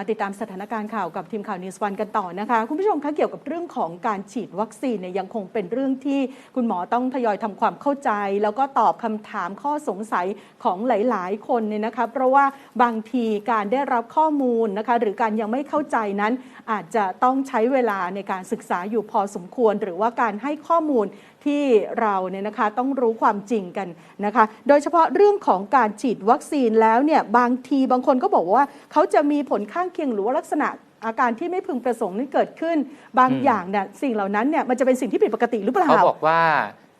มาติดตามสถานการณ์ข่าวกับทีมข่าวนิวส์วันกันต่อนะคะ คุณผู้ชมคะเกี่ยวกับเรื่องของการฉีดวัคซีนเนี่ยยังคงเป็นเรื่องที่คุณหมอต้องทยอยทำความเข้าใจ แล้วก็ตอบคำถามข้อสงสัยของหลาย ๆ คนเนี่ยนะคะเพราะว่าบางทีการได้รับข้อมูลนะคะหรือการยังไม่เข้าใจนั้น อาจจะต้องใช้เวลาในการศึกษาอยู่พอสมควร หรือว่าการให้ข้อมูล ที่เราเนี่ยนะคะต้องรู้ความจริงกันนะคะ โดยเฉพาะเรื่องของการฉีดวัคซีนแล้วเนี่ยบางทีบางคนก็บอกว่าเขาจะมีผลข้างเคียงหรือว่าลักษณะอาการที่ไม่พึงประสงค์นั้นเกิดขึ้น บางอืมอย่างเนี่ยสิ่งเหล่านั้นเนี่ยมันจะเป็นสิ่งที่ผิดปกติหรือเปล่าเขาบอกว่า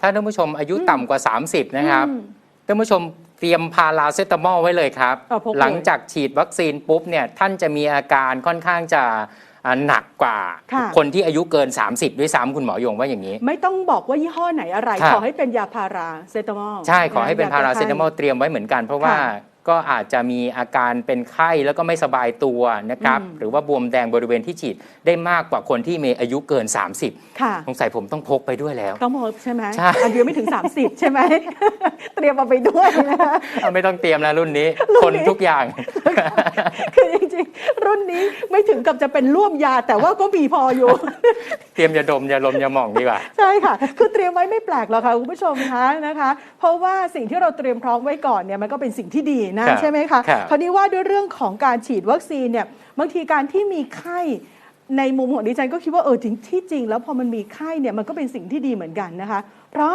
ถ้าท่านผู้ชมอายุต่ำกว่า 30 นะครับอืมท่านผู้ชมเตรียมพาราเซตามอลไว้เลยครับเอาพกเลยหลังจากฉีดวัคซีนปุ๊บเนี่ยท่านจะมีอาการค่อนข้างจะอ่า หนักกว่าค่ะ คนที่อายุเกิน 30 ด้วยซ้ำคุณหมอยงว่าอย่างนี้ ไม่ต้องบอกว่ายี่ห้อไหนอะไร ครับ ขอให้เป็นยาพาราเซตามอลใช่ขอให้เป็นยพาราเซตามอลแก้ไเตรียมไว้เหมือนกัน เพราะว่าค่ะ ก็อาจจะมีอาการเป็นไข้แล้วก็ไม่สบายตัวนะครับอืมหรือว่าบวมแดงบริเวณที่ฉีดได้มากกว่าคนที่มีอายุเกิน30ค่ะสงสัยผมต้องพกไปด้วยแล้ว ต้องพบใช่ไหมใช่อันเดียวไม่ถึง 30 ใช่ไหม เตรียมมาไปด้วยนะคะ เอาไม่ต้องเตรียมแล้วรุ่นนี้รุ่นนี้ คนทุกอย่าง คือจริงๆ รุ่นนี้ไม่ถึงกับจะเป็นร่วมยาแต่ว่าก็มีพออยู่ เตรียมยาดมยาลมยาหม่องดีกว่า ใช่ค่ะ คือเตรียมไว้ไม่แปลกหรอกค่ะคุณผู้ชมคะนะคะ เพราะว่าสิ่งที่เราเตรียมพร้อมไว้ก่อนเนี่ยมันก็เป็นสิ่งที่ดีนะครับใช่ไหมคะครับคราวนี้ว่าด้วยเรื่องของการฉีดวัคซีนเนี่ยบางทีการที่มีไข้ในมุมของดิฉันก็คิดว่าเออจริงที่จริง แล้วพอมันมีไข้เนี่ยมันก็เป็นสิ่งที่ดีเหมือนกันนะคะ เพราะ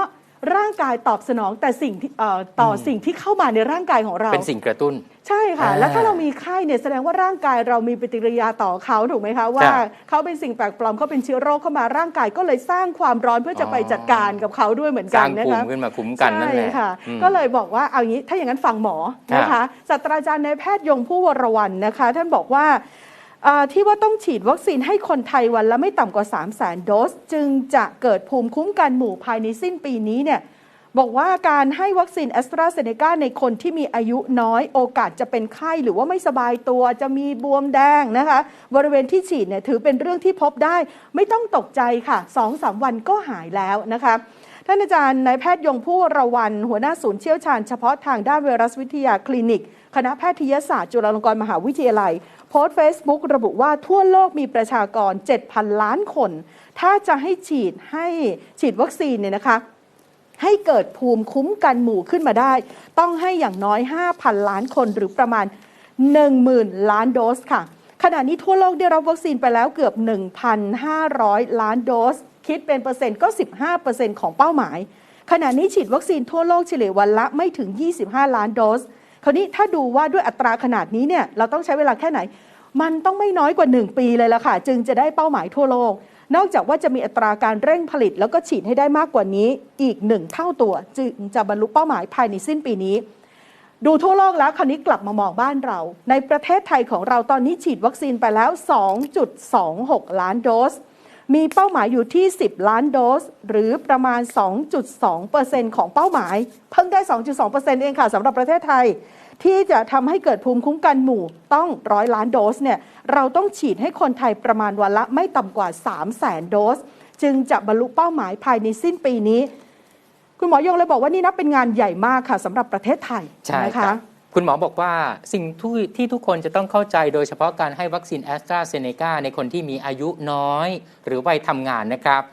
ร่างกายตอบสนองแต่สิ่งที่เอ่อต่ออม สิ่งที่เข้ามาในร่างกายของเรา เป็นสิ่งกระตุ้น ใช่ค่ะ อ่าแล้วถ้าเรามีไข้เนี่ยแสดงว่าร่างกายเรามีปฏิกิริยาต่อเขาถูกไหมคะว่าครับเขาเป็นสิ่งแปลกปลอมเขาเป็นเชื้อโรคเข้ามาร่างกายก็เลยสร้างความร้อนเพื่อจะไปจัดการกับเขาด้วยเหมือนสกัร้านงนะภูคะมิขึ้นมาคุ้มกันนั่นแหละใช่ค่ะ อืม ก็เลยบอกว่าเอางี้ถ้าอย่างนั้นฟังหมอนะคะศาสตราจารย์นายแพทย์ยงผู้วรวรรณนะคะ ท่านบอกว่าอ่า ที่ว่าต้องฉีดวัคซีนให้คนไทยวันละไม่ต่ำกว่า 3 0 0 0 0โดส จึงจะเกิดภูมิคุ้มกันหมู่ภายในสิ้นปีนี้เนี่ยบอกว่าการให้วัคซีนแอสตราเซเนกาในคนที่มีอายุน้อยโอกาสจะเป็นไข้หรือว่าไม่สบายตัวจะมีบวมแดงนะคะ บริเวณที่ฉีดเนี่ยถือเป็นเรื่องที่พบได้ ไม่ต้องตกใจค่ะ2-3วันก็หายแล้วนะคะ ท่านอาจารย์นายแพทย์ยงผู้วรวันหัวหน้าศูนย์เชี่ยวชาญเฉพาะทางด้านไวรัสวิทยาคลินิก คณะแพทยศาสตร์จุฬาลงกรณ์มหาวิทยาลัย โพสต์ Facebook ระบุว่าทั่วโลกมีประชากร 7,000 ล้านคน ถ้าจะให้ฉีดให้ฉีดวัคซีนเนี่ยนะคะให้เกิดภูมิคุ้มกันหมู่ขึ้นมาได้ ต้องให้อย่างน้อย 5,000 ล้านคนหรือประมาณ 10,000 ล้านโดสค่ะ ขณะนี้ทั่วโลกได้รับวัคซีนไปแล้วเกือบ 1,500 ล้านโดส คิดเป็นเปอร์เซ็นต์ก็ 15%ของเป้าหมาย ขณะนี้ฉีดวัคซีนทั่วโลกเฉลี่ยวันละไม่ถึง 25 ล้านโดส คราวนี้ถ้าดูว่าด้วยอัตราขนาดนี้เนี่ยเราต้องใช้เวลาแค่ไหน มันต้องไม่น้อยกว่า 1 ปีเลยละค่ะ จึงจะได้เป้าหมายทั่วโลก นอกจากว่าจะมีอัตราการเร่งผลิต แล้วก็ฉีดให้ได้มากกว่านี้อีกหนึ่งเท่าตัว จึงจะบรรลุเป้าหมายภายในสิ้นปีนี้ดูทั่วโลกแล้วคราวนี้กลับมามองบ้านเรา ในประเทศไทยของเราตอนนี้ฉีดวัคซีนไปแล้ว 2.26 ล้านโดส มีเป้าหมายอยู่ที่ 10 ล้านโดส หรือประมาณ 2.2%ของเป้าหมาย เพิ่งได้ 2.2%เองค่ะสำหรับประเทศไทย ที่จะทำให้เกิดภูมิคุ้มกันหมู่ต้องร้อยล้านโดสเนี่ยเราต้องฉีดให้คนไทยประมาณวันละไม่ต่ำกว่า 3 0 0แสนโดส จึงจะบรรลุเป้าหมายภายในสิ้นปีนี้ คุณหมอยงเลยบอกว่านี่นับเป็นงานใหญ่มากค่ะสำหรับประเทศไทยใช่นะครัคะบ คุณหมอบอกว่าสิ่งที่ที่ทุกคนจะต้องเข้าใจโดยเฉพาะการให้วัคซีนแอสตราเซเนกาในคนที่มีอายุน้อย หรือวัยทำงานนะครับ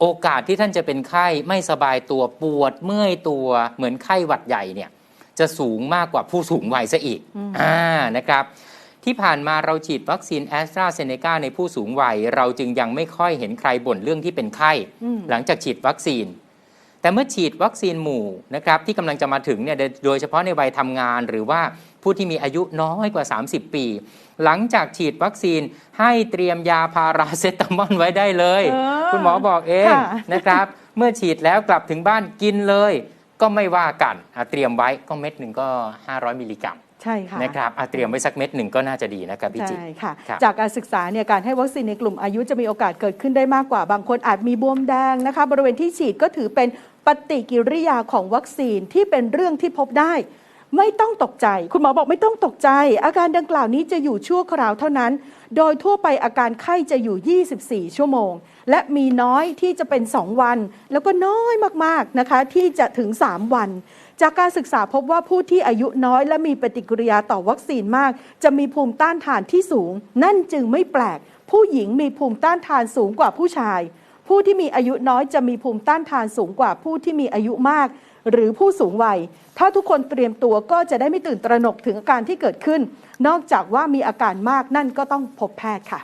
โอกาสที่ท่านจะเป็นไข้ไม่สบายตัวปวดเมื่อยตัวเหมือนไข้หวัดใหญ่เนี่ยจะสูงมากกว่าผู้สูงวัยซะอีกอืมอ่านะครับที่ผ่านมาเราฉีดวัคซีนแอสตราเซเนกาในผู้สูงวัย เราจึงยังไม่ค่อยเห็นใครบ่นเรื่องที่เป็นไข้อืมหลังจากฉีดวัคซีน แต่เมื่อฉีดวัคซีนหมู่นะครับที่กำลังจะมาถึงเนี่ยโดยโดยเฉพาะในวัยทำงานหรือว่าผู้ที่มีอายุน้อยกว่า 30 ปี หลังจากฉีดวัคซีนให้เตรียมยาพาราเซตามอลไว้ได้เลยเออคุณหมอบอกเองค่ะนะครับ เมื่อฉีดแล้วกลับถึงบ้านกินเลย ก็ไม่ว่ากันอะเตรียมไว้ก็เม็ดหนึ่งก็ 500 มิลลิกรัมใช่ค่ะนะครับอะเตรียมไว้สักเม็ดหนึ่งก็น่าจะดีนะครับพี่จิตรใช่ค่ะครับจากการศึกษาเนี่ยการให้วัคซีนในกลุ่มอายุจะมีโอกาสเกิดขึ้นได้มากกว่า บางคนอาจมีบวมแดงนะคะ บริเวณที่ฉีดก็ถือเป็น ปฏิกิริยาของวัคซีนที่เป็นเรื่องที่พบได้ ไม่ต้องตกใจ คุณหมอบอกไม่ต้องตกใจ อาการดังกล่าวนี้จะอยู่ชั่วคราวเท่านั้น โดยทั่วไปอาการไข้จะอยู่ 24 ชั่วโมง และมีน้อยที่จะเป็น 2 วัน แล้วก็น้อยมากๆนะคะที่จะถึง 3 วันจากการศึกษาพบว่าผู้ที่อายุน้อยและมีปฏิกิริยาต่อวัคซีนมาก จะมีภูมิต้านทานที่สูง นั่นจึงไม่แปลก ผู้หญิงมีภูมิต้านทานสูงกว่าผู้ชาย ผู้ที่มีอายุน้อยจะมีภูมิต้านทานสูงกว่าผู้ที่มีอายุมาก หรือผู้สูงวัย ถ้าทุกคนเตรียมตัวก็จะได้ไม่ตื่นตระหนกถึงอาการที่เกิดขึ้น นอกจากว่ามีอาการมากนั่นก็ต้องพบแพทย์ค่ะ